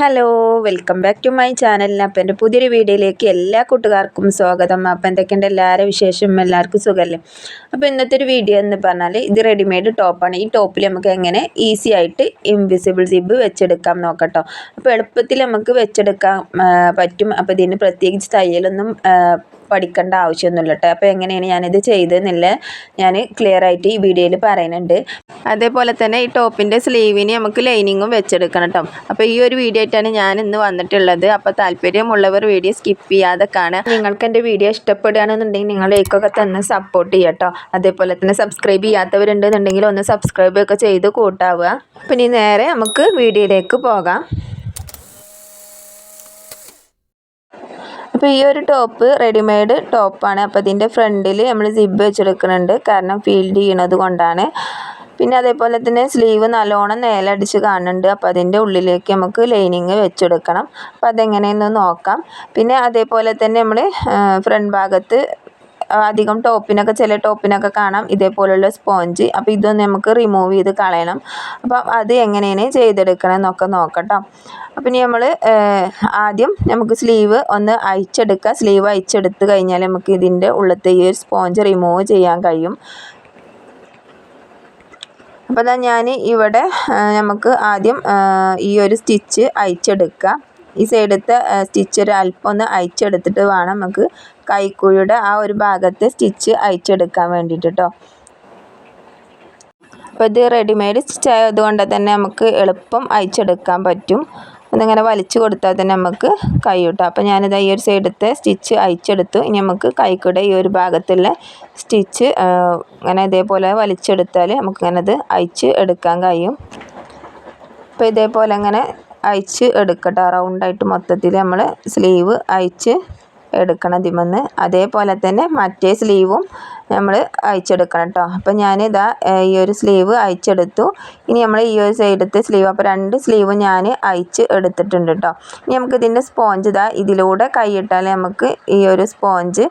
Hello welcome back to my ചാനലിന് അപ്പം എന്റെ പുതിയൊരു വീഡിയോയിലേക്ക് എല്ലാ കൂട്ടുകാർക്കും സ്വാഗതം. അപ്പം എന്തൊക്കെയുണ്ട് എല്ലാവരും വിശേഷം? എല്ലാവർക്കും സുഖമല്ലേ? അപ്പോൾ ഇന്നത്തെ ഒരു വീഡിയോ എന്ന് പറഞ്ഞാൽ ഇത് റെഡിമെയ്ഡ് ടോപ്പാണ് ഈ ടോപ്പിൽ നമുക്ക് എങ്ങനെ ഈസി ആയിട്ട് ഇൻവിസിബിൾ സിബ് വെച്ചെടുക്കാം നോക്കട്ടോ. അപ്പോൾ എളുപ്പത്തിൽ നമുക്ക് വെച്ചെടുക്കാൻ പറ്റും. അപ്പോൾ ഇതിന് പ്രത്യേകിച്ച് തയ്യലൊന്നും പഠിക്കേണ്ട ആവശ്യമൊന്നുമില്ല കേട്ടോ. അപ്പോൾ എങ്ങനെയാണ് ഞാനിത് ചെയ്തതെന്നില്ല ഞാൻ ക്ലിയർ ആയിട്ട് ഈ വീഡിയോയിൽ പറയുന്നുണ്ട്. അതേപോലെ തന്നെ ഈ ടോപ്പിന്റെ സ്ലീവിന് നമുക്ക് ലൈനിങ്ങും വെച്ചെടുക്കണം കേട്ടോ. അപ്പോൾ ഈ ഒരു വീഡിയോ ആയിട്ടാണ് ഞാൻ ഇന്ന് വന്നിട്ടുള്ളത്. അപ്പോൾ താല്പര്യമുള്ളവർ വീഡിയോ സ്കിപ്പ് ചെയ്യാതെ കാണുക. നിങ്ങൾക്ക് എന്റെ വീഡിയോ ഇഷ്ടപ്പെടുകയാണെന്നുണ്ടെങ്കിൽ നിങ്ങൾ ലൈക്കൊക്കെ തന്നെ സപ്പോർട്ട് ചെയ്യുക കേട്ടോ. അതേപോലെ തന്നെ സബ്സ്ക്രൈബ് ചെയ്യാത്തവരുണ്ടെന്നുണ്ടെങ്കിൽ ഒന്ന് സബ്സ്ക്രൈബ് ഒക്കെ ചെയ്ത് കൂട്ടാവുക. ഇനി നേരെ നമുക്ക് വീഡിയോയിലേക്ക് പോകാം. അപ്പോൾ ഈ ഒരു ടോപ്പ് റെഡിമെയ്ഡ് ടോപ്പാണ്. അപ്പോൾ ഇതിന്റെ ഫ്രണ്ടിൽ നമ്മൾ സിബ് വെച്ചെടുക്കുന്നുണ്ട്. കാരണം ഫീൽഡ് ചെയ്യണത് കൊണ്ടാണ്. പിന്നെ അതേപോലെ തന്നെ സ്ലീവ് നല്ലോണം നേലടിച്ച് കാണുന്നുണ്ട്. അപ്പോൾ അതിന്റെ ഉള്ളിലേക്ക് നമുക്ക് ലൈനിങ് വെച്ചെടുക്കണം. അപ്പോൾ അതെങ്ങനെയെന്ന് നോക്കാം. പിന്നെ അതേപോലെ തന്നെ നമ്മൾ ഫ്രണ്ട് ഭാഗത്ത് അധികം ടോപ്പിനൊക്കെ ചില ടോപ്പിനൊക്കെ കാണാം. ഇതേപോലുള്ള സ്പോഞ്ച്. അപ്പോൾ ഇതൊന്ന് നമുക്ക് റിമൂവ് ചെയ്ത് കളയണം. അപ്പം അത് എങ്ങനെയാണ് ചെയ്തെടുക്കണം എന്നൊക്കെ നോക്കട്ടോ. അപ്പം ഇനി നമ്മൾ ആദ്യം നമുക്ക് സ്ലീവ് ഒന്ന് അയച്ചെടുക്കുക സ്ലീവ് അയച്ചെടുത്ത് കഴിഞ്ഞാൽ നമുക്ക് ഇതിന്റെ ഉള്ളത്തെ ഈ ഒരു സ്പോഞ്ച് റിമൂവ് ചെയ്യാൻ കഴിയും. അപ്പോൾ ഞാൻ ഇവിടെ നമുക്ക് ആദ്യം ഈ ഒരു സ്റ്റിച്ച് അയച്ചെടുക്കുക ഈ സൈഡത്തെ സ്റ്റിച്ച് ഒരു അല്പം ഒന്ന് അയച്ചെടുത്തിട്ട് വേണം നമുക്ക് കൈക്കുഴിയുടെ ആ ഒരു ഭാഗത്തെ സ്റ്റിച്ച് അയച്ചെടുക്കാൻ വേണ്ടിയിട്ട് കേട്ടോ അപ്പോൾ ഇത് റെഡിമെയ്ഡ് സ്റ്റിച്ച് ആയതുകൊണ്ട് തന്നെ നമുക്ക് എളുപ്പം അയച്ചെടുക്കാൻ പറ്റും. അതിങ്ങനെ വലിച്ചു കൊടുത്താൽ തന്നെ നമുക്ക് കൈ കിട്ടും അപ്പോൾ ഞാനിത് ഈ ഒരു സൈഡത്തെ സ്റ്റിച്ച് അയച്ചെടുത്തു ഇനി നമുക്ക് കൈക്കൂടെ ഈ ഒരു ഭാഗത്തുള്ള സ്റ്റിച്ച് ഇങ്ങനെ ഇതേപോലെ വലിച്ചെടുത്താൽ നമുക്കിങ്ങനെ അത് അയച്ച് എടുക്കാൻ കഴിയും. അപ്പോൾ ഇതേപോലെ അങ്ങനെ അയച്ച് എടുക്കട്ടെ. റൗണ്ടായിട്ട് മൊത്തത്തിൽ നമ്മൾ സ്ലീവ് അയച്ച് എടുക്കണം ഇതിമെന്ന് അതേപോലെ തന്നെ മറ്റേ സ്ലീവും നമ്മൾ അയച്ചെടുക്കണം കേട്ടോ. അപ്പം ഞാനിതാ ഈ ഒരു സ്ലീവ് അയച്ചെടുത്തു. ഇനി നമ്മൾ ഈ ഒരു സൈഡത്തെ സ്ലീവ് അപ്പോൾ രണ്ട് സ്ലീവ് ഞാൻ അയച്ച് എടുത്തിട്ടുണ്ട് കേട്ടോ. ഇനി നമുക്ക് ഇതിന്റെ സ്പോഞ്ച് ഇതാ ഇതിലൂടെ കൈയിട്ടാൽ നമുക്ക് ഈ ഒരു സ്പോഞ്ച്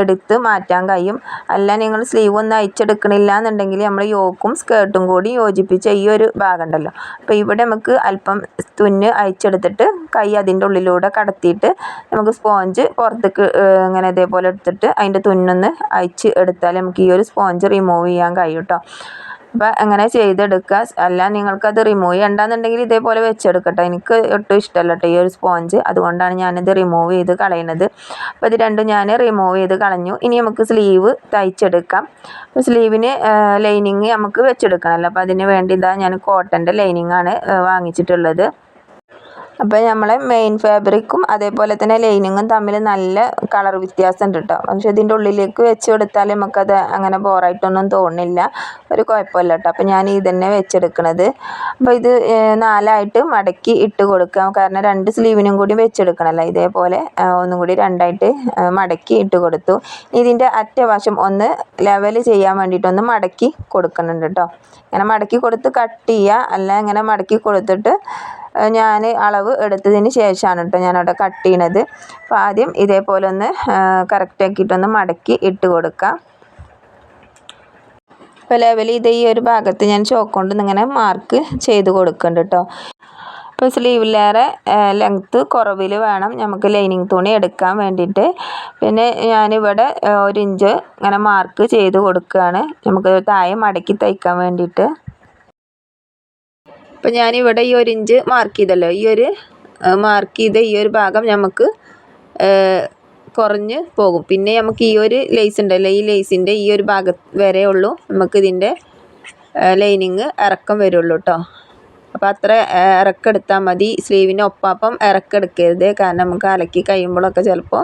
എടുത്ത് മാറ്റാൻ കഴിയും. അല്ല നിങ്ങൾ സ്ലീവ് ഒന്നും അയച്ചെടുക്കണില്ല എന്നുണ്ടെങ്കിൽ നമ്മൾ യോക്കും സ്കേർട്ടും കൂടി യോജിപ്പിച്ച ഈ ഒരു ഭാഗം ഉണ്ടല്ലോ. അപ്പോൾ ഇവിടെ നമുക്ക് അല്പം തുന്ന് അയച്ചെടുത്തിട്ട് കൈ അതിന്റെ ഉള്ളിലൂടെ കടത്തിയിട്ട് നമുക്ക് സ്പോഞ്ച് പുറത്തേക്ക് ഇങ്ങനെ ഇതേപോലെ എടുത്തിട്ട് അതിന്റെ തുന്നൊന്ന് അയച്ച് എടുത്ത് എടുത്താൽ നമുക്ക് ഈ ഒരു സ്പോഞ്ച് റിമൂവ് ചെയ്യാൻ കഴിയും കേട്ടോ അപ്പോൾ അങ്ങനെ ചെയ്തെടുക്കുക. അല്ല നിങ്ങൾക്കത് റിമൂവ് ചെയ്യണ്ടെന്നുണ്ടെങ്കിൽ ഇതേപോലെ വെച്ചെടുക്കട്ടെ. എനിക്ക് ഒട്ടും ഇഷ്ടമല്ല കേട്ടോ ഈ ഒരു സ്പോഞ്ച് അതുകൊണ്ടാണ് ഞാനിത് റിമൂവ് ചെയ്ത് കളയുന്നത് അപ്പോൾ ഇത് രണ്ടും ഞാൻ റിമൂവ് ചെയ്ത് കളഞ്ഞു. ഇനി നമുക്ക് സ്ലീവ് തയ്ച്ചെടുക്കാം. അപ്പോൾ സ്ലീവിന് ലൈനിങ് നമുക്ക് വെച്ചെടുക്കണമല്ലോ അപ്പോൾ അതിന് വേണ്ടി ഇതാ ഞാൻ കോട്ടന്റെ ലൈനിങ്ങാണ് വാങ്ങിച്ചിട്ടുള്ളത്. അപ്പോൾ നമ്മളെ മെയിൻ ഫാബ്രിക്കും അതേപോലെ തന്നെ ലൈനിങ്ങും തമ്മിൽ നല്ല കളർ വ്യത്യാസം ഉണ്ട് കേട്ടോ പക്ഷേ ഇതിന്റെ ഉള്ളിലേക്ക് വെച്ച് കൊടുത്താൽ നമുക്കത് അങ്ങനെ ബോറായിട്ടൊന്നും തോന്നില്ല. ഒരു കുഴപ്പമില്ല കേട്ടോ അപ്പോൾ ഞാൻ ഇത് തന്നെ വെച്ചെടുക്കണത്. അപ്പോൾ ഇത് നാലായിട്ട് മടക്കി ഇട്ട് കൊടുക്കാം. കാരണം രണ്ട് സ്ലീവിനും കൂടി വെച്ചെടുക്കണമല്ലോ ഇതേപോലെ ഒന്നും കൂടി രണ്ടായിട്ട് മടക്കി ഇട്ട് കൊടുത്തു. ഇതിന്റെ അറ്റവശം ഒന്ന് ലെവൽ ചെയ്യാൻ വേണ്ടിയിട്ടൊന്ന് മടക്കി കൊടുക്കുന്നുണ്ട് കേട്ടോ ഇങ്ങനെ മടക്കി കൊടുത്ത് കട്ട് ചെയ്യുക അല്ല ഇങ്ങനെ മടക്കി കൊടുത്തിട്ട് ഞാൻ അളവ് എടുത്തതിന് ശേഷമാണ് കേട്ടോ ഞാനവിടെ കട്ട് ചെയ്യണത്. അപ്പോൾ ആദ്യം ഇതേപോലെ ഒന്ന് കറക്റ്റ് ആക്കിയിട്ടൊന്ന് മടക്കി ഇട്ട് കൊടുക്കാം. ഇപ്പോൾ ലെവൽ ഇത് ഈ ഒരു ഭാഗത്ത് ഞാൻ ചോക്കൊണ്ട് ഇങ്ങനെ മാർക്ക് ചെയ്ത് കൊടുക്കുന്നുണ്ട് കേട്ടോ ഇപ്പോൾ സ്ലീവിലേറെ ലെങ്ത്ത് കുറവിൽ വേണം നമുക്ക് ലൈനിങ് തുണി എടുക്കാൻ വേണ്ടിയിട്ട്. പിന്നെ ഞാനിവിടെ ഒരു ഇഞ്ച് ഇങ്ങനെ മാർക്ക് ചെയ്ത് കൊടുക്കുകയാണ്. നമുക്ക് താഴെ മടക്കി തയ്ക്കാൻ വേണ്ടിയിട്ട്. അപ്പോൾ ഞാനിവിടെ ഈ ഒരു ഇഞ്ച് മാർക്ക് ചെയ്തല്ലോ. ഈ ഒരു മാർക്ക് ചെയ്ത ഈ ഒരു ഭാഗം നമുക്ക് കുറഞ്ഞ് പോകും. പിന്നെ നമുക്ക് ഈ ഒരു ലേസ് ഉണ്ടല്ലോ. ഈ ലേസിന്റെ ഈ ഒരു ഭാഗം വരെ ഉള്ളൂ നമുക്ക് ലൈനിങ് ഇറക്കം വരുള്ളൂ കേട്ടോ അപ്പോൾ അത്ര ഇറക്കെടുത്താൽ മതി. സ്ലീവിന്റെ ഒപ്പം ഇറക്കെടുക്കരുത്. കാരണം നമുക്ക് അലക്കി കഴിയുമ്പോഴൊക്കെ ചിലപ്പോൾ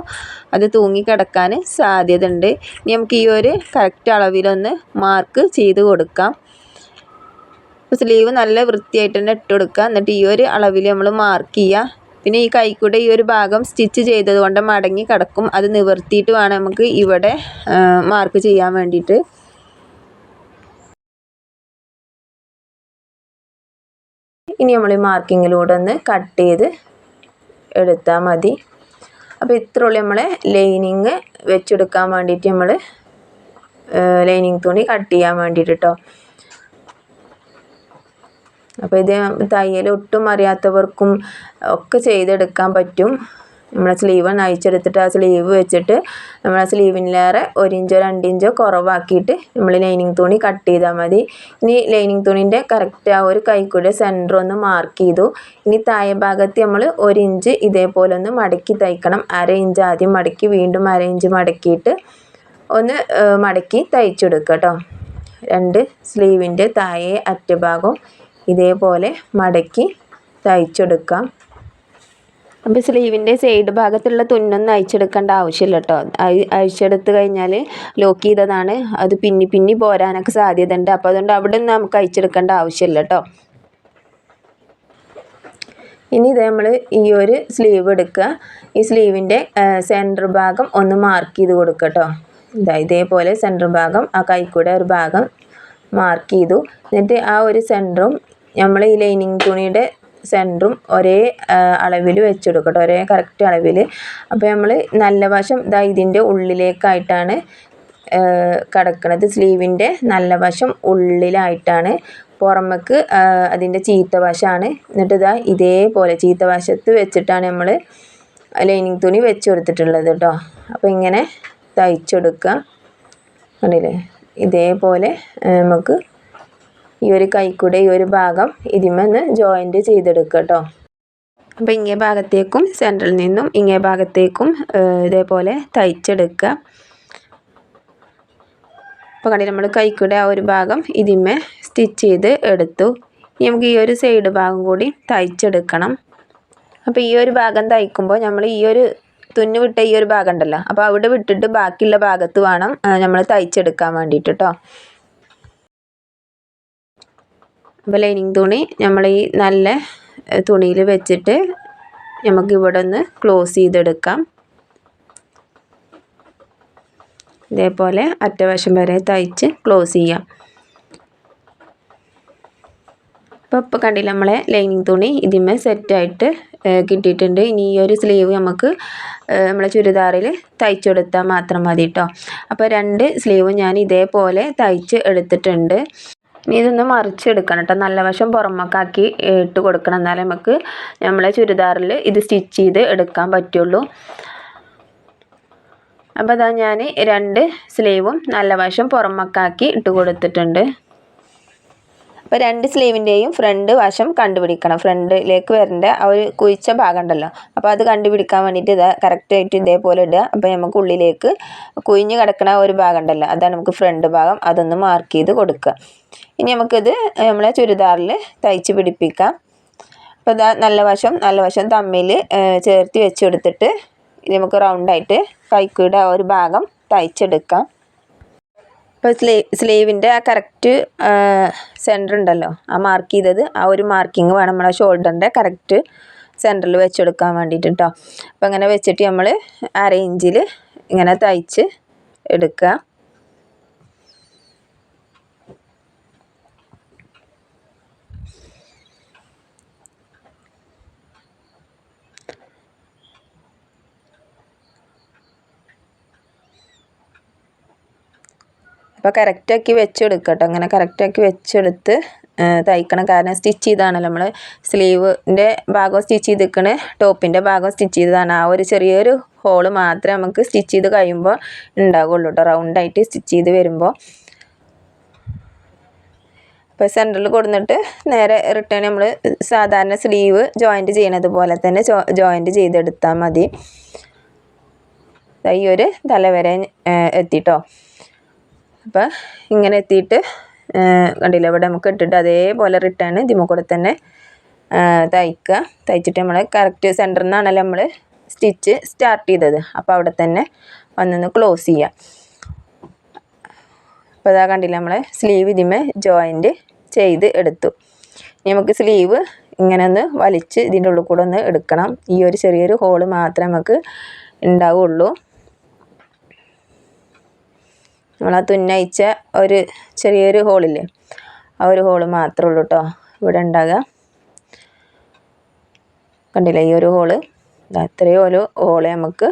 അത് തൂങ്ങി കിടക്കാൻ സാധ്യത ഉണ്ട് ഇനി നമുക്ക് ഈ ഒരു കറക്റ്റ് അളവിലൊന്ന് മാർക്ക് ചെയ്ത് കൊടുക്കാം. സ്ലീവ് നല്ല വൃത്തിയായിട്ട് തന്നെ ഇട്ട് കൊടുക്കുക. എന്നിട്ട് ഈ ഒരു അളവിൽ നമ്മൾ മാർക്ക് ചെയ്യുക. പിന്നെ ഈ കൈക്കൂടെ ഈ ഒരു ഭാഗം സ്റ്റിച്ച് ചെയ്തത് കൊണ്ട് മടങ്ങി കിടക്കും. അത് നിവർത്തിയിട്ട് വേണം നമുക്ക് ഇവിടെ മാർക്ക് ചെയ്യാൻ വേണ്ടിയിട്ട്. ഇനി നമ്മൾ ഈ മാർക്കിങ്ങിലൂടെ ഒന്ന് കട്ട് ചെയ്ത് എടുത്താൽ മതി. അപ്പോൾ ഇത്രയുള്ളൂ നമ്മൾ ലൈനിങ് വെച്ചെടുക്കാൻ വേണ്ടിയിട്ട് നമ്മൾ ലൈനിങ് തുണി കട്ട് ചെയ്യാൻ വേണ്ടിയിട്ട് കേട്ടോ. അപ്പോൾ ഇത് തയ്യൽ ഒട്ടും അറിയാത്തവർക്കും ഒക്കെ ചെയ്തെടുക്കാൻ പറ്റും. നമ്മളെ സ്ലീവ് നയിച്ചെടുത്തിട്ട് ആ സ്ലീവ് വെച്ചിട്ട് നമ്മൾ ആ സ്ലീവിനിലേറെ ഒരു ഇഞ്ചോ രണ്ട് ഇഞ്ചോ കുറവാക്കിയിട്ട് നമ്മൾ ലൈനിങ് തുണി കട്ട് ചെയ്താൽ മതി. ഇനി ലൈനിങ് തുണീന്റെ കറക്റ്റ് ആ ഒരു കൈക്കൂടെ സെന്റർ ഒന്ന് മാർക്ക് ചെയ്തു. ഇനി താഴെ ഭാഗത്ത് നമ്മൾ ഒരു ഇഞ്ച് ഇതേപോലെ ഒന്ന് മടക്കി തയ്ക്കണം. അര ഇഞ്ച് ആദ്യം മടക്കി വീണ്ടും അര ഇഞ്ച് മടക്കിയിട്ട് ഒന്ന് മടക്കി തയ്ച്ചെടുക്കുക കേട്ടോ. രണ്ട് സ്ലീവിന്റെ താഴെ അറ്റഭാഗം ഇതേപോലെ മടക്കി തയ്ച്ചെടുക്കാം. അപ്പോൾ സ്ലീവിന്റെ സൈഡ് ഭാഗത്തുള്ള തുന്നൊന്നും അയച്ചെടുക്കേണ്ട ആവശ്യമില്ല കേട്ടോ അഴിച്ചെടുത്ത് കഴിഞ്ഞാൽ ലോക്ക് ചെയ്തതാണ്. അത് പിന്നി പിന്നി പോരാനൊക്കെ സാധ്യത ഉണ്ട് അപ്പോൾ അതുകൊണ്ട് അവിടെ നിന്ന് നമുക്ക് അയച്ചെടുക്കേണ്ട ആവശ്യമില്ല കേട്ടോ ഇനി ഇത് നമ്മൾ ഈ ഒരു സ്ലീവ് എടുക്കുക ഈ സ്ലീവിന്റെ സെന്റർ ഭാഗം ഒന്ന് മാർക്ക് ചെയ്ത് കൊടുക്കുക കേട്ടോ ഇതാ ഇതേപോലെ സെന്റർ ഭാഗം ആ കൈക്കൂടെ ഒരു ഭാഗം മാർക്ക് ചെയ്തു. എന്നിട്ട് ആ ഒരു സെന്ററും നമ്മൾ ഈ ലൈനിങ് തുണിയുടെ സെന്ററും ഒരേ അളവിൽ വെച്ചെടുക്കട്ടെ. ഒരേ കറക്റ്റ് അളവിൽ അപ്പോൾ നമ്മൾ നല്ല വശം ഇതാ ഇതിന്റെ ഉള്ളിലേക്കായിട്ടാണ് കിടക്കുന്നത് സ്ലീവിന്റെ നല്ല വശം ഉള്ളിലായിട്ടാണ്. പുറമേക്ക് അതിന്റെ ചീത്ത വശമാണ് എന്നിട്ട് ഇതാ ഇതേപോലെ ചീത്ത വശത്ത് വെച്ചിട്ടാണ് നമ്മൾ ലൈനിങ് തുണി വെച്ച് കൊടുത്തിട്ടുള്ളത് കേട്ടോ അപ്പോൾ ഇങ്ങനെ തയ്ച്ചെടുക്കുക ഇതേപോലെ നമുക്ക് ഈ ഒരു കൈക്കൂടെ ഈ ഒരു ഭാഗം ഇതിമെന്ന് ജോയിന്റ് ചെയ്തെടുക്കുക കേട്ടോ അപ്പോൾ ഇങ്ങേ ഭാഗത്തേക്കും സെന്ററിൽ നിന്നും ഇങ്ങേ ഭാഗത്തേക്കും ഇതേപോലെ തയ്ച്ചെടുക്കുക. അപ്പോൾ കണ്ടി നമ്മൾ കൈക്കൂടെ ആ ഒരു ഭാഗം ഇതിമേ സ്റ്റിച്ച് ചെയ്ത് എടുത്തു. ഇനി നമുക്ക് ഈ ഒരു സൈഡ് ഭാഗം കൂടി തയ്ച്ചെടുക്കണം. അപ്പോൾ ഈ ഒരു ഭാഗം തയ്ക്കുമ്പോൾ നമ്മൾ ഈ ഒരു തുന്നു വിട്ട ഈ ഒരു ഭാഗം ഉണ്ടല്ലോ അപ്പോൾ അവിടെ വിട്ടിട്ട് ബാക്കിയുള്ള ഭാഗത്ത് വേണം നമ്മൾ തയ്ച്ചെടുക്കാൻ വേണ്ടിയിട്ട് കേട്ടോ അപ്പോൾ ലൈനിങ് തുണി നമ്മൾ ഈ നല്ല തുണിയിൽ വെച്ചിട്ട് നമുക്ക് ഇവിടെ ഒന്ന് ക്ലോസ് ചെയ്തെടുക്കാം. ഇതേപോലെ അറ്റവശം വരെ തയ്ച്ച് ക്ലോസ് ചെയ്യാം. അപ്പോൾ ഇപ്പോൾ കണ്ടില്ല നമ്മളെ ലൈനിങ് തുണി ഇതിന്മേ സെറ്റായിട്ട് കിട്ടിയിട്ടുണ്ട്. ഇനി ഈ ഒരു സ്ലീവ് നമുക്ക് നമ്മളെ ചുരിദാറിൽ തയ്ച്ചെടുത്താൽ മാത്രം മതി കേട്ടോ അപ്പോൾ രണ്ട് സ്ലീവും ഞാൻ ഇതേപോലെ തയ്ച്ച് എടുത്തിട്ടുണ്ട്. ഇനി ഇതൊന്ന് മറിച്ചെടുക്കണം കേട്ടോ. നല്ല വശം പുറമൊക്കാക്കി ഇട്ട് കൊടുക്കണം. എന്നാലേ നമുക്ക് നമ്മളെ ചുരിദാറിൽ ഇത് സ്റ്റിച്ച് ചെയ്ത് എടുക്കാൻ പറ്റുള്ളൂ. അപ്പോൾ അതാ ഞാൻ രണ്ട് സ്ലീവും നല്ല വശം പുറമൊക്കാക്കി ഇട്ട് കൊടുത്തിട്ടുണ്ട്. അപ്പോൾ രണ്ട് സ്ലീവിന്റെയും ഫ്രണ്ട് വശം കണ്ടുപിടിക്കണം. ഫ്രണ്ടിലേക്ക് വരേണ്ട ആ ഒരു കുഴിച്ച ഭാഗം ഉണ്ടല്ലോ അപ്പോൾ അത് കണ്ടുപിടിക്കാൻ വേണ്ടിയിട്ട് ഇത് കറക്റ്റായിട്ട് ഇതേപോലെ ഇടുക. അപ്പോൾ നമുക്ക് ഉള്ളിലേക്ക് കുഴിഞ്ഞ് കിടക്കണ ഒരു ഭാഗം ഉണ്ടല്ലോ അതാണ് നമുക്ക് ഫ്രണ്ട് ഭാഗം. അതൊന്ന് മാർക്ക് ചെയ്ത് കൊടുക്കുക. ഇനി നമുക്കിത് നമ്മളെ ചുരിദാറിൽ തയ്ച്ച് പിടിപ്പിക്കാം. അപ്പോൾ ഇതാ നല്ല വശം നല്ല വശം തമ്മിൽ ചേർത്ത് വെച്ച് കൊടുത്തിട്ട് നമുക്ക് റൗണ്ടായിട്ട് കൈക്കൂടെ ആ ഒരു ഭാഗം തയ്ച്ചെടുക്കാം. ഇപ്പോൾ സ്ലേ സ്ലീവിന്റെ ആ കറക്റ്റ് സെന്റർ ഉണ്ടല്ലോ ആ മാർക്ക് ചെയ്തത് ആ ഒരു മാർക്കിങ് വേണം നമ്മളെ ഷോൾഡറിന്റെ കറക്റ്റ് സെന്ററിൽ വെച്ചെടുക്കാൻ വേണ്ടിയിട്ട് കേട്ടോ അപ്പോൾ അങ്ങനെ വെച്ചിട്ട് നമ്മൾ അര ഇഞ്ചിൽ ഇങ്ങനെ തയ്ച്ച് എടുക്കുക. അപ്പോൾ കറക്റ്റാക്കി വെച്ചെടുക്കുക കേട്ടോ അങ്ങനെ കറക്റ്റാക്കി വെച്ചെടുത്ത് തയ്ക്കണം. കാരണം സ്റ്റിച്ച് ചെയ്താണ് നമ്മൾ സ്ലീവിന്റെ ഭാഗം സ്റ്റിച്ച് ചെയ്തിരിക്കണ. ടോപ്പിന്റെ ഭാഗം സ്റ്റിച്ച് ചെയ്തതാണ്. ആ ഒരു ചെറിയൊരു ഹോൾ മാത്രമേ നമുക്ക് സ്റ്റിച്ച് ചെയ്ത് കഴിയുമ്പോൾ ഉണ്ടാകുള്ളൂ കേട്ടോ റൗണ്ടായിട്ട് സ്റ്റിച്ച് ചെയ്ത് വരുമ്പോൾ അപ്പോൾ സെന്ററിൽ കൊടുത്തിട്ട് നേരെ റിട്ടേൺ നമ്മൾ സാധാരണ സ്ലീവ് ജോയിന്റ് ചെയ്യണത് പോലെ തന്നെ ജോയിന്റ് ചെയ്തെടുത്താൽ മതി. ഈ ഒരു തലവരെ എത്തിട്ടോ. അപ്പോൾ ഇങ്ങനെ എത്തിയിട്ട് കണ്ടില്ല ഇവിടെ നമുക്ക് ഇട്ടിട്ട് അതേപോലെ റിട്ടേൺ ഇതിമ കൂടെ തന്നെ തയ്ക്കുക തയ്ച്ചിട്ട് നമ്മൾ കറക്റ്റ് സെന്ററിൽ നിന്നാണല്ലോ നമ്മൾ സ്റ്റിച്ച് സ്റ്റാർട്ട് ചെയ്തത്. അപ്പോൾ അവിടെ തന്നെ വന്നൊന്ന് ക്ലോസ് ചെയ്യുക അപ്പോൾ അതാ കണ്ടില്ല നമ്മൾ സ്ലീവ് ഇതിമേ ജോയിന്റ് ചെയ്ത് എടുത്തു. ഇനി നമുക്ക് സ്ലീവ് ഇങ്ങനെ ഒന്ന് വലിച്ച് ഇതിന്റെ ഉള്ളിൽ കൂടെ ഒന്ന് എടുക്കണം. ഈ ഒരു ചെറിയൊരു ഹോൾ മാത്രമേ നമുക്ക് ഉണ്ടാവുള്ളൂ. നമ്മൾ ആ തുന്നയിച്ച ഒരു ചെറിയൊരു ഹോളില്ലേ? ആ ഒരു ഹോൾ മാത്രമേ ഉള്ളൂ കേട്ടോ ഇവിടെ ഉണ്ടാകുക കണ്ടില്ലേ ഈ ഒരു ഹോൾ? ഇത്രയും ഒരു ഹോൾ നമുക്ക്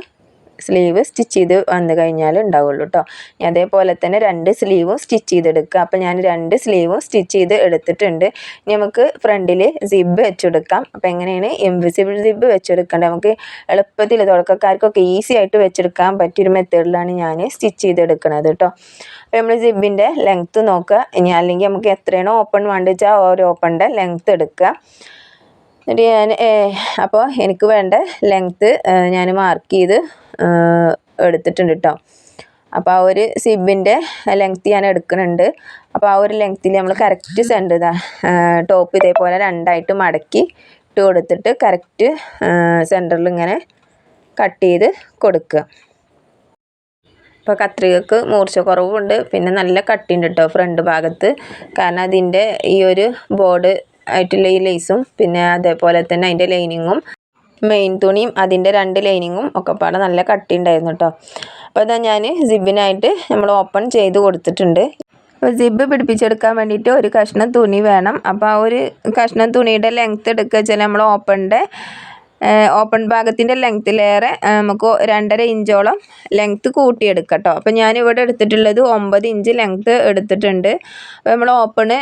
സ്ലീവ് സ്റ്റിച്ച് ചെയ്ത് വന്നു കഴിഞ്ഞാൽ ഉണ്ടാവുള്ളൂ കേട്ടോ അതേപോലെ തന്നെ രണ്ട് സ്ലീവും സ്റ്റിച്ച് ചെയ്തെടുക്കുക. അപ്പോൾ ഞാൻ രണ്ട് സ്ലീവും സ്റ്റിച്ച് ചെയ്ത് എടുത്തിട്ടുണ്ട്. നമുക്ക് ഫ്രണ്ടിൽ സിബ് വെച്ചെടുക്കാം. അപ്പോൾ എങ്ങനെയാണ് ഇൻവിസിബിൾ സിബ് വെച്ചെടുക്കേണ്ടത്? നമുക്ക് എളുപ്പത്തിൽ തുടക്കക്കാർക്കൊക്കെ ഈസി ആയിട്ട് വെച്ചെടുക്കാൻ പറ്റിയൊരു മെത്തേഡിലാണ് ഞാൻ സ്റ്റിച്ച് ചെയ്തെടുക്കുന്നത് കേട്ടോ അപ്പോൾ നമ്മൾ സിബിന്റെ ലെങ്ത്ത് നോക്കുക. ഇനി അല്ലെങ്കിൽ നമുക്ക് എത്രയാണോ ഓപ്പൺ വേണ്ടത് വെച്ചാൽ ആ ഒരു ഓപ്പണിന്റെ ലെങ്ത്ത് എടുക്കുക. എന്നിട്ട് ഞാൻ അപ്പോൾ എനിക്ക് വേണ്ട ലെങ്ത്ത് ഞാൻ മാർക്ക് ചെയ്ത് എടുത്തിട്ടുണ്ട് കേട്ടോ അപ്പോൾ ആ ഒരു സിബിന്റെ ലെങ്ത്ത് ഞാൻ എടുക്കുന്നുണ്ട്. അപ്പോൾ ആ ഒരു ലെങ്ത്തിൽ നമ്മൾ കറക്റ്റ് സെൻഡ് ഇതാ ടോപ്പ് ഇതേപോലെ രണ്ടായിട്ട് മടക്കി ഇട്ട് കൊടുത്തിട്ട് കറക്റ്റ് സെന്ററിൽ ഇങ്ങനെ കട്ട് ചെയ്ത് കൊടുക്കുക. ഇപ്പോൾ കത്രികക്ക് മൂർച്ച കുറവുണ്ട് പിന്നെ നല്ല കട്ടിയുണ്ട് കേട്ടോ ഫ്രണ്ട് ഭാഗത്ത്. കാരണം അതിന്റെ ഈ ഒരു ബോർഡ് ആയിട്ടുള്ള ഈ ലേസും പിന്നെ അതേപോലെ തന്നെ അതിന്റെ ലൈനിങ്ങും മെയിൻ തുണിയും അതിന്റെ രണ്ട് ലൈനിങ്ങും ഒക്കെ പാടെ നല്ല കട്ടി ഉണ്ടായിരുന്നു കേട്ടോ അപ്പോൾ അതാ ഞാൻ സിബിനായിട്ട് നമ്മൾ ഓപ്പൺ ചെയ്ത് കൊടുത്തിട്ടുണ്ട്. അപ്പോൾ സിബ് പിടിപ്പിച്ചെടുക്കാൻ വേണ്ടിയിട്ട് ഒരു കഷ്ണം തുണി വേണം. അപ്പോൾ ആ ഒരു കഷ്ണം തുണിയുടെ ലെങ്ത്ത് എടുക്കുക വെച്ചാൽ നമ്മൾ ഓപ്പണിന്റെ ഓപ്പൺ ഭാഗത്തിന്റെ ലെങ്ത്തിലേറെ നമുക്ക് രണ്ടര ഇഞ്ചോളം ലെങ്ത്ത് കൂട്ടിയെടുക്കാം കേട്ടോ അപ്പോൾ ഞാനിവിടെ എടുത്തിട്ടുള്ളത് ഒമ്പത് ഇഞ്ച് ലെങ്ത്ത് എടുത്തിട്ടുണ്ട്. അപ്പോൾ നമ്മൾ ഓപ്പണ്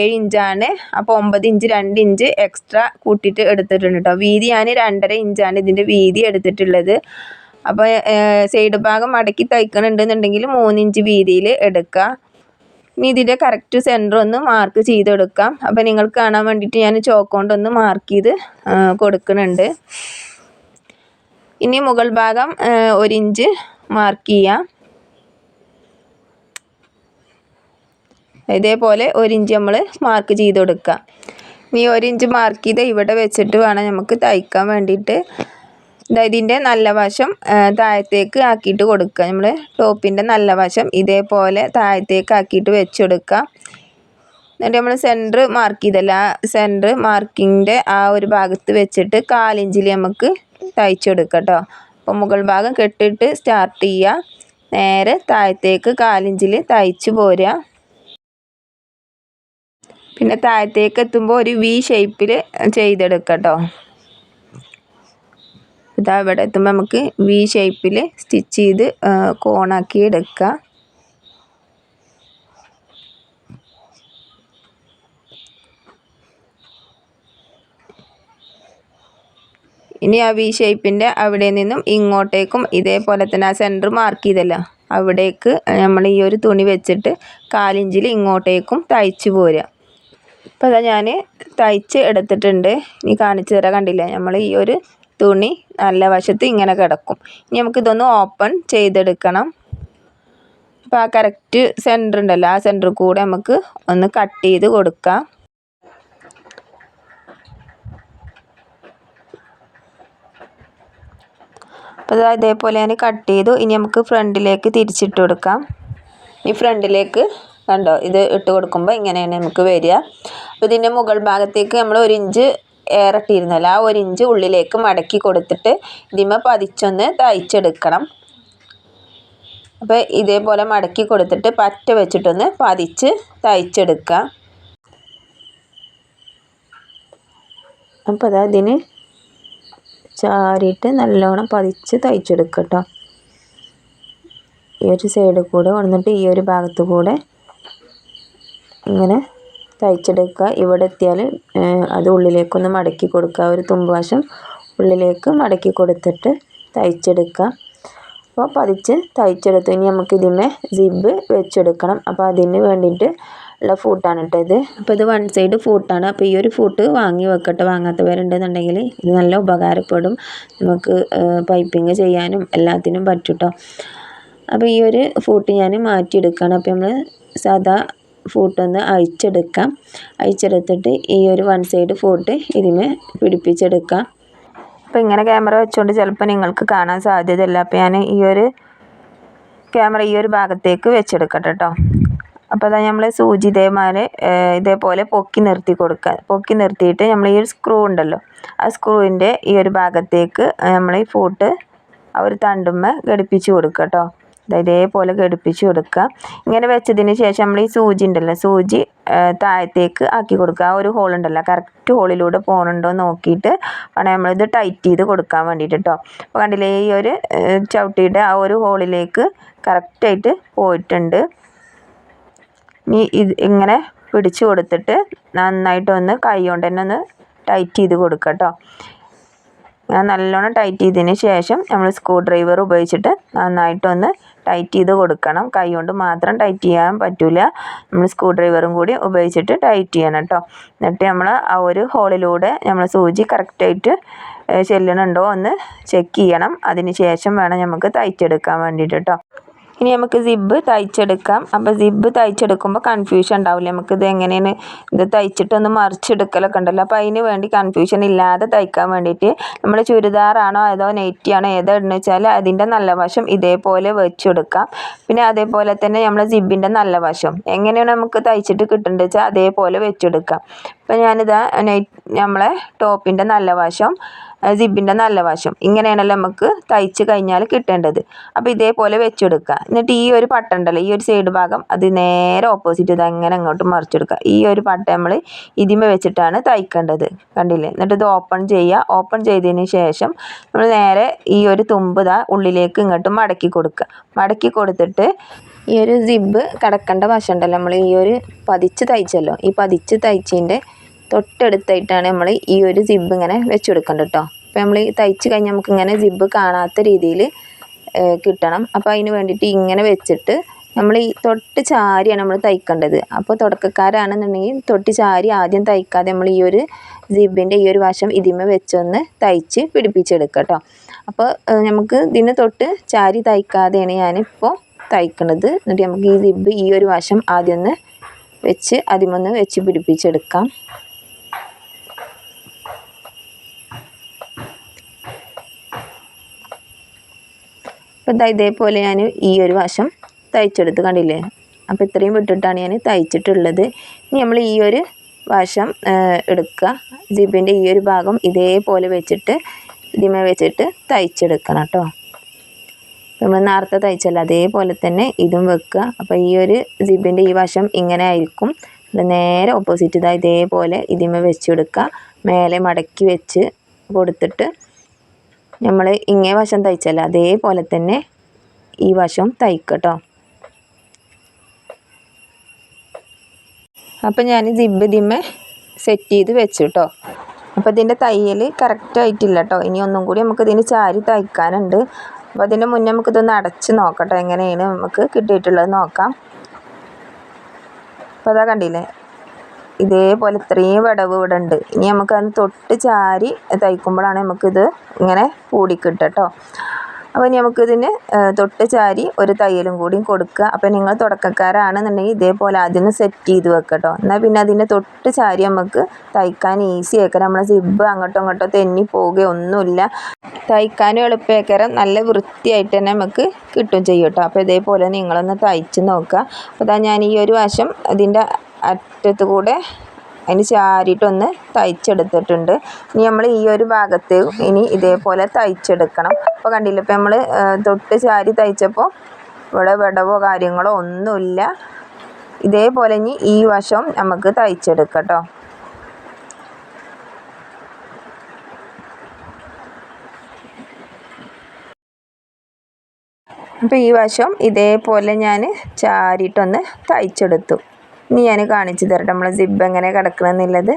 ഏഴ് ഇഞ്ചാണ്. അപ്പോൾ ഒമ്പത് ഇഞ്ച് രണ്ട് ഇഞ്ച് എക്സ്ട്രാ കൂട്ടിയിട്ട് എടുത്തിട്ടുണ്ട് കേട്ടോ വീതി ഞാൻ രണ്ടര ഇഞ്ചാണ് ഇതിന്റെ വീതി എടുത്തിട്ടുള്ളത്. അപ്പോൾ സൈഡ് ഭാഗം മടക്കി തയ്ക്കണുണ്ടെന്നുണ്ടെങ്കിൽ മൂന്നിഞ്ച് വീതിയിൽ എടുക്കുക ഇനി ഇതിന്റെ കറക്റ്റ് സെന്റർ ഒന്ന് മാർക്ക് ചെയ്ത് കൊടുക്കാം അപ്പോൾ നിങ്ങൾക്ക് കാണാൻ വേണ്ടിയിട്ട് ഞാൻ ചോക്ക് കൊണ്ടൊന്ന് മാർക്ക് ചെയ്ത് കൊടുക്കുന്നുണ്ട്. ഇനി മുകൾ ഭാഗം ഒരു ഇഞ്ച് മാർക്ക് ചെയ്യാം. ഇതേപോലെ ഒരു ഇഞ്ച് നമ്മൾ മാർക്ക് ചെയ്ത് കൊടുക്കുക ഇനി ഒരു ഇഞ്ച് മാർക്ക് ചെയ്ത് ഇവിടെ വെച്ചിട്ട് വേണം നമുക്ക് തയ്ക്കാൻ വേണ്ടിയിട്ട്. ഇതിന്റെ നല്ല വശം താഴത്തേക്ക് ആക്കിയിട്ട് കൊടുക്കുക. നമ്മൾ ടോപ്പിന്റെ നല്ല വശം ഇതേപോലെ താഴത്തേക്ക് ആക്കിയിട്ട് വെച്ച് കൊടുക്കുക എന്നിട്ട് നമ്മൾ സെന്റർ മാർക്ക് ചെയ്തല്ല ആ സെന്റർ മാർക്കിന്റെ ആ ഒരു ഭാഗത്ത് വെച്ചിട്ട് കാലിഞ്ചിൽ നമുക്ക് തയ്ച്ചെടുക്കാം കേട്ടോ അപ്പോൾ മുകൾ ഭാഗം കെട്ടിട്ട് സ്റ്റാർട്ട് ചെയ്യുക. നേരെ താഴത്തേക്ക് കാലിഞ്ചിൽ തയ്ച്ചു പോരുക. പിന്നെ താഴത്തേക്ക് എത്തുമ്പോൾ ഒരു വി ഷേപ്പിൽ ചെയ്തെടുക്കാം കേട്ടോ ഇതാ ഇവിടെ എത്തുമ്പോൾ നമുക്ക് വി ഷേപ്പിൽ സ്റ്റിച്ച് ചെയ്ത് കോണാക്കി എടുക്കുക ഇനി ആ വി ഷേപ്പിന്റെ അവിടെ നിന്നും ഇങ്ങോട്ടേക്കും ഇതേപോലെ തന്നെ ആ സെന്റർ മാർക്ക് ചെയ്തല്ലോ. അവിടേക്ക് നമ്മൾ ഈ ഒരു തുണി വെച്ചിട്ട് കാലിഞ്ചിൽ ഇങ്ങോട്ടേക്കും തയ്ച്ചു പോരുക. അപ്പോൾ അതാ ഞാൻ തയ്ച്ച് എടുത്തിട്ടുണ്ട്. ഇനി കാണിച്ചു തരാൻ കണ്ടില്ലേ? നമ്മൾ ഈ ഒരു തുണി നല്ല വശത്ത് ഇങ്ങനെ കിടക്കും. ഇനി നമുക്കിതൊന്ന് ഓപ്പൺ ചെയ്തെടുക്കണം. അപ്പോൾ ആ കറക്റ്റ് സെന്റർ ഉണ്ടല്ലോ ആ സെന്റർ കൂടെ നമുക്ക് ഒന്ന് കട്ട് ചെയ്ത് കൊടുക്കാം. അപ്പോൾ ഇതേപോലെ ഞാൻ കട്ട് ചെയ്തു. ഇനി നമുക്ക് ഫ്രണ്ടിലേക്ക് തിരിച്ചിട്ട് കൊടുക്കാം. ഇനി ഫ്രണ്ടിലേക്ക് കണ്ടോ ഇത് ഇട്ട് കൊടുക്കുമ്പോൾ ഇങ്ങനെയാണ് നമുക്ക് വരിക. അപ്പോൾ ഇതിന്റെ മുകൾ ഭാഗത്തേക്ക് നമ്മൾ ഒരു ഇഞ്ച് ഏറിട്ടിരുന്നല്ലോ. ആ ഒരു ഇഞ്ച് ഉള്ളിലേക്ക് മടക്കി കൊടുത്തിട്ട് ഇതിമ പതിച്ചൊന്ന് തയ്ച്ചെടുക്കണം. അപ്പോൾ ഇതേപോലെ മടക്കി കൊടുത്തിട്ട് പറ്റ വെച്ചിട്ടൊന്ന് പതിച്ച് തയ്ച്ചെടുക്കുക അപ്പോൾ അതാ ചാരിയിട്ട് നല്ലോണം പതിച്ച് തയ്ച്ചെടുക്കുക കേട്ടോ ഈ ഒരു സൈഡിൽ കൂടെ വന്നിട്ട് ഈ ഒരു ഭാഗത്ത് കൂടെ ഇങ്ങനെ തയ്ച്ചെടുക്കുക. ഇവിടെ എത്തിയാൽ അത് ഉള്ളിലേക്കൊന്ന് മടക്കി കൊടുക്കുക. ഒരു തുമ്പുവശം ഉള്ളിലേക്ക് മടക്കി കൊടുത്തിട്ട് തയ്ച്ചെടുക്കുക. അപ്പോൾ പതിച്ച് തയ്ച്ചെടുത്തു. ഇനി നമുക്ക് ഇതിന്റെ സിബ് വെച്ചെടുക്കണം. അപ്പോൾ അതിന് വേണ്ടിയിട്ട് ഉള്ള ഫൂട്ടാണ് കേട്ടോ ഇത്. അപ്പോൾ ഇത് വൺ സൈഡ് ഫൂട്ടാണ് അപ്പോൾ ഈ ഒരു ഫൂട്ട് വാങ്ങി വെക്കട്ടെ. വാങ്ങാത്തവരുണ്ടെന്നുണ്ടെങ്കിൽ ഇത് നല്ല ഉപകാരപ്പെടും. നമുക്ക് പൈപ്പിങ് ചെയ്യാനും എല്ലാത്തിനും പറ്റും കേട്ടോ. അപ്പോൾ ഈ ഒരു ഫൂട്ട് ഞാൻ മാറ്റിയെടുക്കുകയാണ്. അപ്പോൾ നമ്മൾ സാധാ ഫൂട്ടൊന്ന് അഴിച്ചെടുക്കാം. അഴിച്ചെടുത്തിട്ട് ഈ ഒരു വൺ സൈഡ് ഫോട്ട് ഇതിന് പിടിപ്പിച്ചെടുക്കാം. അപ്പോൾ ഇങ്ങനെ ക്യാമറ വെച്ചുകൊണ്ട് ചിലപ്പോൾ നിങ്ങൾക്ക് കാണാൻ സാധ്യതയില്ല. അപ്പോൾ ഞാൻ ഈ ഒരു ക്യാമറ ഈ ഒരു ഭാഗത്തേക്ക് വെച്ചെടുക്കട്ടെ കേട്ടോ അപ്പോൾ അതാ നമ്മൾ സൂചി ഇതേമാതിരി ഇതേപോലെ പൊക്കി നിർത്തി കൊടുക്കുക പൊക്കി നിർത്തിയിട്ട് നമ്മൾ ഈ ഒരു സ്ക്രൂ ഉണ്ടല്ലോ ആ സ്ക്രൂവിന്റെ ഈ ഒരു ഭാഗത്തേക്ക് നമ്മൾ ഈ ഫൂട്ട് ആ ഒരു തണ്ടുമ്മ ഘടിപ്പിച്ച് കൊടുക്കുക കേട്ടോ ഇതേപോലെ ഘടിപ്പിച്ച് കൊടുക്കുക. ഇങ്ങനെ വെച്ചതിന് ശേഷം നമ്മൾ ഈ സൂചി ഉണ്ടല്ലോ സൂചി താഴത്തേക്ക് ആക്കി കൊടുക്കുക. ആ ഒരു ഹോൾ ഉണ്ടല്ലോ കറക്റ്റ് ഹോളിലൂടെ പോകുന്നുണ്ടോ നോക്കിയിട്ട് വേണം നമ്മളിത് ടൈറ്റ് ചെയ്ത് കൊടുക്കാൻ വേണ്ടിയിട്ട് കേട്ടോ അപ്പോൾ കണ്ടില്ലേ ഈ ഒരു ചവിട്ടിയുടെ ആ ഒരു ഹോളിലേക്ക് കറക്റ്റായിട്ട് പോയിട്ടുണ്ട്. ഇനി ഇത് ഇങ്ങനെ പിടിച്ച് കൊടുത്തിട്ട് നന്നായിട്ടൊന്ന് കൈ കൊണ്ട് തന്നെ ഒന്ന് ടൈറ്റ് ചെയ്ത് കൊടുക്കുക കേട്ടോ നല്ലോണം ടൈറ്റ് ചെയ്തതിന് ശേഷം നമ്മൾ സ്ക്രൂ ഡ്രൈവർ ഉപയോഗിച്ചിട്ട് നന്നായിട്ടൊന്ന് ടൈറ്റ് ചെയ്ത് കൊടുക്കണം. കൈ കൊണ്ട് മാത്രം ടൈറ്റ് ചെയ്യാൻ പറ്റില്ല നമ്മൾ സ്ക്രൂ ഡ്രൈവറും കൂടി ഉപയോഗിച്ചിട്ട് ടൈറ്റ് ചെയ്യണം കേട്ടോ. എന്നിട്ട് നമ്മൾ ആ ഒരു ഹോളിലൂടെ നമ്മൾ സൂചി കറക്റ്റായിട്ട് ചെല്ലണുണ്ടോ എന്ന് ചെക്ക് ചെയ്യണം. അതിന് ശേഷം വേണം നമുക്ക് തയ്ച്ചെടുക്കാൻ വേണ്ടിയിട്ട് കേട്ടോ. ഇനി നമുക്ക് സിബ് തയ്ച്ചെടുക്കാം. അപ്പോൾ സിബ് തയ്ച്ചെടുക്കുമ്പോൾ കൺഫ്യൂഷൻ ഉണ്ടാവില്ല? നമുക്കിത് എങ്ങനെയാണ് ഇത് തയ്ച്ചിട്ടൊന്ന് മറിച്ചെടുക്കലൊക്കെ ഉണ്ടല്ലോ. അപ്പോൾ അതിന് വേണ്ടി കൺഫ്യൂഷൻ ഇല്ലാതെ തയ്ക്കാൻ വേണ്ടിയിട്ട് നമ്മൾ ചുരിദാറാണോ അതോ നെറ്റിയാണോ ഏതാ ഇടുന്നത് വെച്ചാൽ അതിന്റെ നല്ല വശം ഇതേപോലെ വെച്ചെടുക്കാം. പിന്നെ അതേപോലെ തന്നെ നമ്മൾ സിബിന്റെ നല്ല വശം. എങ്ങനെയാണ് നമുക്ക് തയ്ച്ചിട്ട് കിട്ടേണ്ടത് വെച്ചാൽ അതേപോലെ വെച്ചെടുക്കാം. അപ്പോൾ ഞാനിതാ നെറ്റ് നമ്മളെ ടോപ്പിന്റെ നല്ല വശം സിബിന്റെ നല്ല വശം. ഇങ്ങനെയാണല്ലോ നമുക്ക് തയ്ച്ച് കഴിഞ്ഞാൽ കിട്ടേണ്ടത്. അപ്പോൾ ഇതേപോലെ വെച്ചെടുക്കുക. എന്നിട്ട് ഈ ഒരു പട്ട ഉണ്ടല്ലോ ഈ ഒരു സൈഡ് ഭാഗം അത് നേരെ ഓപ്പോസിറ്റ് ഇത് അങ്ങനെ അങ്ങോട്ട് മറിച്ചെടുക്കുക. ഈ ഒരു പട്ട നമ്മൾ ഇതിമ വെച്ചിട്ടാണ് തയ്ക്കേണ്ടത്. കണ്ടില്ലേ? എന്നിട്ട് ഇത് ഓപ്പൺ ചെയ്യുക. ഓപ്പൺ ചെയ്തതിന് ശേഷം നമ്മൾ നേരെ ഈ ഒരു തുമ്പ് ഇതാ ഉള്ളിലേക്ക് ഇങ്ങോട്ട് മടക്കി കൊടുക്കുക. മടക്കി കൊടുത്തിട്ട് ഈ ഒരു സിബ് കിടക്കേണ്ട വശം ഉണ്ടല്ലോ. നമ്മൾ ഈ ഒരു പതിച്ച് തയ്ച്ചല്ലോ. ഈ പതിച്ച് തയ്ച്ചതിന്റെ തൊട്ടടുത്തായിട്ടാണ് നമ്മൾ ഈ ഒരു സിബ് ഇങ്ങനെ വെച്ച് കൊടുക്കേണ്ടത് കേട്ടോ അപ്പോൾ നമ്മൾ ഈ തയ്ച്ച് കഴിഞ്ഞാൽ നമുക്ക് ഇങ്ങനെ സിബ് കാണാത്ത രീതിയിൽ കിട്ടണം. അപ്പോൾ അതിന് വേണ്ടിയിട്ട് ഇങ്ങനെ വെച്ചിട്ട് നമ്മൾ ഈ തൊട്ട് ചാരിയാണ് നമ്മൾ തയ്ക്കേണ്ടത്. അപ്പോൾ തുടക്കക്കാരാണെന്നുണ്ടെങ്കിൽ തൊട്ട് ചാരി ആദ്യം തയ്ക്കാതെ നമ്മൾ ഈ ഒരു സിബിന്റെ ഈ ഒരു വശം ഇതിമേ വെച്ചൊന്ന് തയ്ച്ച് പിടിപ്പിച്ചെടുക്കുക കേട്ടോ അപ്പോൾ നമുക്ക് ഇതിന് തൊട്ട് ചാരി തയ്ക്കാതെയാണ് ഞാനിപ്പോൾ തയ്ക്കുന്നത് എന്നിട്ട് നമുക്ക് ഈ സിബ് ഈ ഒരു വശം ആദ്യം ഒന്ന് വെച്ച് അതിമൊന്ന് വെച്ച് പിടിപ്പിച്ചെടുക്കാം. അപ്പോൾ ഇതാ ഇതേപോലെ ഞാൻ ഈ ഒരു വശം തയ്ച്ചെടുത്ത് കണ്ടില്ലേ? അപ്പോൾ ഇത്രയും വിട്ടിട്ടാണ് ഞാൻ തയ്ച്ചിട്ടുള്ളത്. ഇനി നമ്മൾ ഈ ഒരു വശം എടുക്കുക. ജിബിന്റെ ഈ ഒരു ഭാഗം ഇതേപോലെ വെച്ചിട്ട് ഇതിമേ വെച്ചിട്ട് തയ്ച്ചെടുക്കണം കേട്ടോ. നമ്മൾ നേരത്തെ തയ്ച്ചല്ല അതേപോലെ തന്നെ ഇതും വെക്കുക. അപ്പോൾ ഈ ഒരു ജിബിന്റെ ഈ വശം ഇങ്ങനെ ആയിരിക്കും. നേരെ ഓപ്പോസിറ്റ് ഇതാ ഇതേപോലെ ഇതിമേ വെച്ചെടുക്കുക മേലെ മടക്കി വെച്ച് കൊടുത്തിട്ട് നമ്മൾ ഇങ്ങേ വശം തയ്ച്ചല്ല? അതേപോലെ തന്നെ ഈ വശം തയ്ക്കട്ടോ അപ്പം ഞാൻ ജിബ് ഇതിമ്മേ സെറ്റ് ചെയ്ത് വെച്ചു കേട്ടോ അപ്പോൾ ഇതിന്റെ തയ്യൽ കറക്റ്റ് ആയിട്ടില്ല കേട്ടോ ഇനി ഒന്നും കൂടി നമുക്ക് ഇതിന് ചാരി തയ്ക്കാനുണ്ട്. അപ്പോൾ അതിന്റെ മുന്നേ നമുക്കിതൊന്ന് അടച്ച് നോക്കട്ടോ. എങ്ങനെയാണ് നമുക്ക് കിട്ടിയിട്ടുള്ളത് നോക്കാം. അപ്പോൾ അതാ കണ്ടില്ലേ? ഇതേപോലെ ഇത്രയും വിടവ് ഇവിടെ ഉണ്ട്. ഇനി നമുക്ക് അതിന് തൊട്ട് ചാരി തയ്ക്കുമ്പോഴാണ് നമുക്കിത് ഇങ്ങനെ കൂടിക്കിട്ടോ കേട്ടോ അപ്പോൾ ഇനി നമുക്കിതിന് തൊട്ട് ചാരി ഒരു തയ്യലും കൂടിയും കൊടുക്കുക. അപ്പോൾ നിങ്ങൾ തുടക്കക്കാരാണെന്നുണ്ടെങ്കിൽ ഇതേപോലെ അതിന് സെറ്റ് ചെയ്ത് വെക്കട്ടോ കേട്ടോ എന്നാൽ പിന്നെ അതിന്റെ തൊട്ട് ചാരി നമുക്ക് തയ്ക്കാൻ ഈസി ആക്കാം നമ്മളെ സിബ് അങ്ങോട്ടോ ഇങ്ങോട്ടോ തെന്നി പോവുകയോ ഒന്നുമില്ല. തയ്ക്കാനും എളുപ്പേക്കരം നല്ല വൃത്തിയായിട്ട് തന്നെ നമുക്ക് കിട്ടും ചെയ്യും കേട്ടോ അപ്പോൾ ഇതേപോലെ നിങ്ങളൊന്ന് തയ്ച്ച് നോക്കുക. അപ്പോൾ ഞാൻ ഈ ഒരു വശം അതിന്റെ അറ്റത്ത് കൂടെ അതിന് ചാരിയിട്ടൊന്ന് തയ്ച്ചെടുത്തിട്ടുണ്ട്. ഇനി നമ്മൾ ഈ ഒരു ഭാഗത്ത് ഇനി ഇതേപോലെ തയ്ച്ചെടുക്കണം. അപ്പോൾ കണ്ടില്ല ഇപ്പോൾ നമ്മൾ തൊട്ട് ചാരി തയ്ച്ചപ്പോൾ ഇവിടെ വിടവോ കാര്യങ്ങളോ ഒന്നുമില്ല. ഇതേപോലെ ഇനി ഈ വശം നമുക്ക് തയ്ച്ചെടുക്കട്ടോ. കേട്ടോ അപ്പോൾ ഈ വശം ഇതേപോലെ ഞാൻ ചാരിയിട്ടൊന്ന് തയ്ച്ചെടുത്തു. ഇനി ഞാൻ കാണിച്ചു തരട്ടെ. നമ്മൾ സിബ് എങ്ങനെ കിടക്കണമെന്നുള്ളത്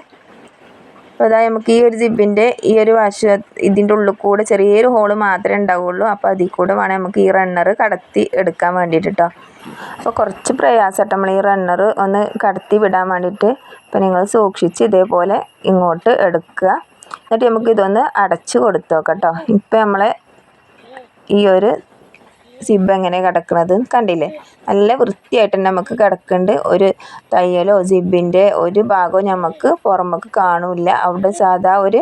അപ്പോൾ അതായത് നമുക്ക് ഈ ഒരു സിബിന്റെ ഈ ഒരു വാഷ് ഇതിന്റെ ഉള്ളിൽ കൂടെ ചെറിയൊരു ഹോൾ മാത്രമേ ഉണ്ടാവുള്ളൂ അപ്പോൾ അതിൽ കൂടെ വേണം നമുക്ക് ഈ റണ്ണർ കടത്തി എടുക്കാൻ വേണ്ടിയിട്ട് കേട്ടോ അപ്പോൾ കുറച്ച് പ്രയാസമായിട്ട് നമ്മൾ ഈ റണ്ണർ ഒന്ന് കടത്തി വിടാൻ വേണ്ടിയിട്ട് അപ്പോൾ നിങ്ങൾ സൂക്ഷിച്ച് ഇതേപോലെ ഇങ്ങോട്ട് എടുക്കുക. എന്നിട്ട് നമുക്ക് ഇതൊന്ന് അടച്ച് കൊടുത്തു നോക്കാം കേട്ടോ ഇപ്പോൾ നമ്മളെ ഈ ഒരു സിബ് എങ്ങനെ കിടക്കുന്നത് കണ്ടില്ലേ? നല്ല വൃത്തിയായിട്ട് തന്നെ നമുക്ക് കിടക്കുന്നുണ്ട് ഒരു തയ്യലോ സിബിന്റെ ഒരു ഭാഗവും നമുക്ക് പുറമേക്ക് കാണില്ല. അവിടെ സാധാ ഒരു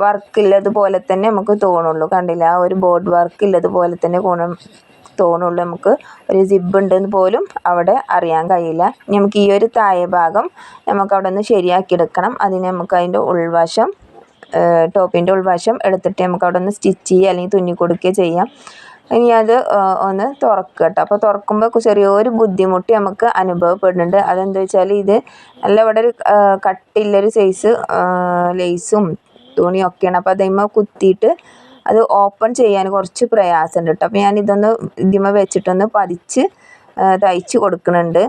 വർക്കില്ലതുപോലെ തന്നെ നമുക്ക് തോന്നുള്ളൂ. കണ്ടില്ല? ആ ഒരു ബോർഡ് വർക്ക് ഇല്ലതുപോലെ തന്നെ ഗുണം തോന്നുള്ളൂ നമുക്ക്. ഒരു സിബ് ഉണ്ടെന്ന് പോലും അവിടെ അറിയാൻ കഴിയില്ല. നമുക്ക് ഈ ഒരു താഴെ ഭാഗം നമുക്ക് അവിടെ ഒന്ന് ശരിയാക്കി എടുക്കണം. അതിന് നമുക്ക് അതിന്റെ ഉൾവശം ടോപ്പിന്റെ ഉൾവശം എടുത്തിട്ട് നമുക്ക് അവിടെ ഒന്ന് സ്റ്റിച്ച് ചെയ്യുക അല്ലെങ്കിൽ തുന്നി കൊടുക്കുകയോ ചെയ്യാം. ഇനി അത് ഒന്ന് തുറക്കുക കേട്ടോ. അപ്പോൾ തുറക്കുമ്പോൾ ചെറിയൊരു ബുദ്ധിമുട്ട് നമുക്ക് അനുഭവപ്പെടുന്നുണ്ട്. അതെന്താ വെച്ചാൽ ഇത് നല്ല ഇവിടെ ഒരു കട്ടില്ലൊരു സൈസ് ലേസും തുണിയൊക്കെയാണ് അപ്പോൾ അതിന്മേൽ കുത്തിയിട്ട് അത് ഓപ്പൺ ചെയ്യാൻ കുറച്ച് പ്രയാസമുണ്ട് കേട്ടോ. അപ്പോൾ ഞാൻ ഇതൊന്ന് ഇതിന്മേൽ വെച്ചിട്ടൊന്ന് പതിച്ച് തയ്ച്ച് കൊടുക്കുന്നുണ്ട്.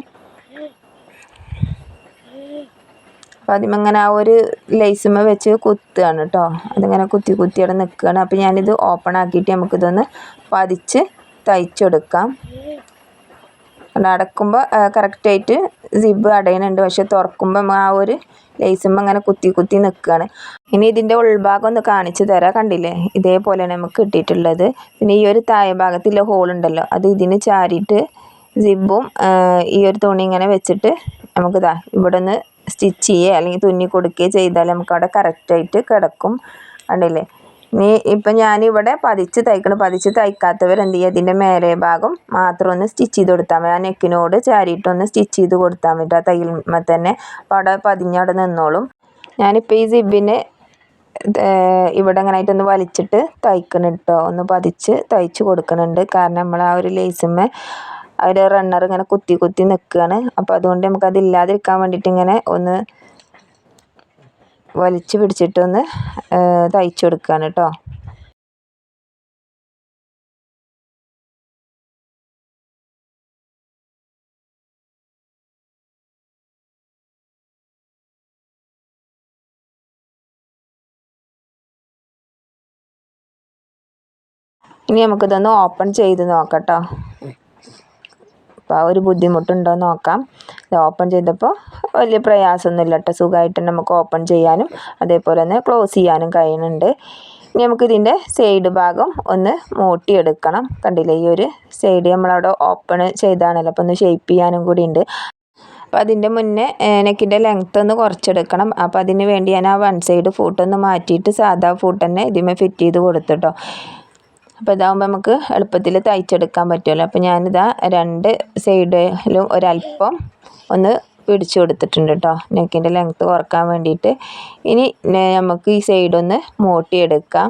അപ്പോൾ അതിങ്ങനെ ആ ഒരു ലേസുമ്മ വെച്ച് കുത്തുകയാണ് കേട്ടോ അതിങ്ങനെ കുത്തി കുത്തി അവിടെ നിൽക്കുകയാണ്. അപ്പോൾ ഞാനിത് ഓപ്പൺ ആക്കിയിട്ട് നമുക്കിതൊന്ന് പതിച്ച് തയ്ച്ചെടുക്കാം. അടക്കുമ്പോൾ കറക്റ്റായിട്ട് സിബ് അടയുന്നുണ്ട് പക്ഷെ തുറക്കുമ്പം ആ ഒരു ലേസുമ്പോൾ അങ്ങനെ കുത്തി കുത്തി നിൽക്കുകയാണ്. ഇനി ഇതിന്റെ ഉൾഭാഗം ഒന്ന് കാണിച്ചു തരാം. കണ്ടില്ലേ? ഇതേപോലെയാണ് നമുക്ക് കിട്ടിയിട്ടുള്ളത്. പിന്നെ ഈ ഒരു താഴെ ഭാഗത്തുള്ള ഹോൾ ഉണ്ടല്ലോ. അത് ഇതിന് ചാരിയിട്ട് സിബും ഈ ഒരു തുണി ഇങ്ങനെ വെച്ചിട്ട് നമുക്കിതാ ഇവിടെ നിന്ന് സ്റ്റിച്ച് ചെയ്യുക അല്ലെങ്കിൽ തുന്നി കൊടുക്കുകയോ ചെയ്താൽ നമുക്കവിടെ കറക്റ്റായിട്ട് കിടക്കും. കണ്ടില്ലേ? ഇനി ഇപ്പം ഞാനിവിടെ പതിച്ച് തയ്ക്കണം. പതിച്ച് തയ്ക്കാത്തവർ എന്ത് ചെയ്യുക? ഇതിന്റെ മേലെ ഭാഗം മാത്രം ഒന്ന് സ്റ്റിച്ച് ചെയ്ത് കൊടുത്താൽ മതി. ആ നെക്കിനോട് ചാരിയിട്ടൊന്ന് സ്റ്റിച്ച് ചെയ്ത് കൊടുത്താൽ മതി. ആ തയ്യൽമ തന്നെ അപ്പോൾ അവിടെ പതിഞ്ഞവിടെ നിന്നോളും. ഞാനിപ്പോൾ ഈ സിബിന് ഇവിടെ അങ്ങനെ ആയിട്ടൊന്ന് വലിച്ചിട്ട് തയ്ക്കണം കേട്ടോ ഒന്ന് പതിച്ച് തയ്ച്ച് കൊടുക്കുന്നുണ്ട് കാരണം നമ്മൾ ആ ഒരു ലേസുമ്മേ ഒരു റണ്ണർ ഇങ്ങനെ കുത്തി കുത്തി നിൽക്കുകയാണ് അപ്പോൾ അതുകൊണ്ട് നമുക്ക് അതില്ലാതിരിക്കാൻ വേണ്ടിയിട്ട് ഇങ്ങനെ ഒന്ന് വലിച്ചു പിടിച്ചിട്ടൊന്ന് തയ്ച്ചു കൊടുക്കുകയാണ് കേട്ടോ ഇനി നമുക്കിതൊന്ന് ഓപ്പൺ ചെയ്ത് നോക്കട്ടോ കേട്ടോ അപ്പോൾ ആ ഒരു ബുദ്ധിമുട്ടുണ്ടോ എന്ന് നോക്കാം. ഇത് ഓപ്പൺ ചെയ്തപ്പോൾ വലിയ പ്രയാസമൊന്നുമില്ല കേട്ടോ സുഖമായിട്ട് നമുക്ക് ഓപ്പൺ ചെയ്യാനും അതേപോലെ തന്നെ ക്ലോസ് ചെയ്യാനും കഴിയുന്നുണ്ട്. ഇനി നമുക്കിതിന്റെ സൈഡ് ഭാഗം ഒന്ന് മൂട്ടിയെടുക്കണം. കണ്ടില്ലേ? ഈ ഒരു സൈഡ് നമ്മളവിടെ ഓപ്പൺ ചെയ്താണല്ലോ. അപ്പോൾ ഒന്ന് ഷേപ്പ് ചെയ്യാനും കൂടി ഉണ്ട്. അപ്പോൾ അതിന്റെ മുന്നേ നെക്കിന്റെ ലെങ്ത്ത് ഒന്ന് കുറച്ചെടുക്കണം. അപ്പോൾ അതിന് വേണ്ടി ഞാൻ ആ വൺ സൈഡ് ഫൂട്ടൊന്ന് മാറ്റിയിട്ട് സാധാ ഫൂട്ട് തന്നെ ഇതിമേ ഫിറ്റ് ചെയ്ത് കൊടുത്തിട്ടോ അപ്പോൾ ഇതാകുമ്പോൾ നമുക്ക് എളുപ്പത്തിൽ തയ്ച്ചെടുക്കാൻ പറ്റുമല്ലോ. അപ്പോൾ ഞാനിതാ രണ്ട് സൈഡിലും ഒരല്പം ഒന്ന് പിടിച്ചു കൊടുത്തിട്ടുണ്ട് കേട്ടോ നെക്കിന്റെ ലെങ്ത്ത് കുറയ്ക്കാൻ വേണ്ടിയിട്ട്. ഇനി നമുക്ക് ഈ സൈഡൊന്ന് മൂട്ടിയെടുക്കാം.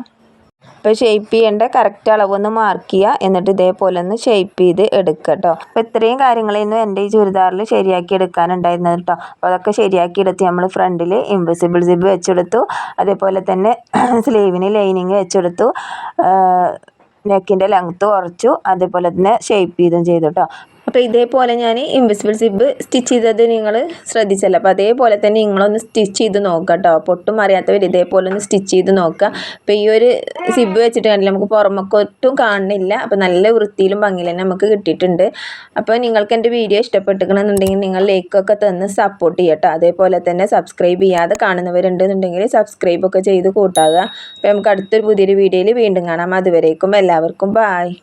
അപ്പോൾ ഷേപ്പ് ചെയ്യേണ്ട കറക്റ്റ് അളവൊന്ന് മാർക്ക് ചെയ്യുക എന്നിട്ട് ഇതേപോലെ ഒന്ന് ഷേപ്പ് ചെയ്ത് എടുക്കുക കേട്ടോ അപ്പോൾ ഇത്രയും കാര്യങ്ങളായിരുന്നു എന്റെ ഈ ചുരിദാറിൽ ശരിയാക്കി എടുക്കാനുണ്ടായിരുന്നത് കേട്ടോ അപ്പോൾ അതൊക്കെ ശരിയാക്കി എടുത്ത് നമ്മൾ ഫ്രണ്ടിൽ ഇൻവിസിബിൾ സിബ് വെച്ചെടുത്തു. അതേപോലെ തന്നെ സ്ലീവിന് ലൈനിങ് വെച്ചെടുത്തു. നെക്കിന്റെ ലെങ്ത്ത് കുറച്ചു അതേപോലെ തന്നെ ഷേപ്പ് ചെയ്തും ചെയ്തു കേട്ടോ അപ്പോൾ ഇതേപോലെ ഞാൻ ഇൻവിസിബിൾ സിബ്ബ് സ്റ്റിച്ച് ചെയ്തത് നിങ്ങൾ ശ്രദ്ധിച്ചല്ലോ? അപ്പോൾ അതേപോലെ തന്നെ നിങ്ങളൊന്ന് സ്റ്റിച്ച് ചെയ്ത് നോക്കുക കേട്ടോ. പൊട്ടും അറിയാത്തവർ ഇതേപോലെ ഒന്ന് സ്റ്റിച്ച് ചെയ്ത് നോക്കുക അപ്പോൾ ഈ ഒരു സിബ് വെച്ചിട്ട് കണ്ടില്ല നമുക്ക് പുറമൊക്കൊട്ടും കാണുന്നില്ല. അപ്പോൾ നല്ല വൃത്തിയിലും ഭംഗിയിൽ തന്നെ നമുക്ക് കിട്ടിയിട്ടുണ്ട്. അപ്പോൾ നിങ്ങൾക്ക് എന്റെ വീഡിയോ ഇഷ്ടപ്പെട്ടിരിക്കണമെന്നുണ്ടെങ്കിൽ നിങ്ങൾ ലൈക്കൊക്കെ തന്ന് സപ്പോർട്ട് ചെയ്യട്ടോ അതേപോലെ തന്നെ സബ്സ്ക്രൈബ് ചെയ്യാതെ കാണുന്നവരുണ്ടെന്നുണ്ടെങ്കിൽ സബ്സ്ക്രൈബൊക്കെ ചെയ്ത് കൂട്ടാകുക അപ്പോൾ നമുക്ക് അടുത്തൊരു പുതിയൊരു വീഡിയോയിൽ വീണ്ടും കാണാം. അതുവരേക്കും എല്ലാവർക്കും ബായ്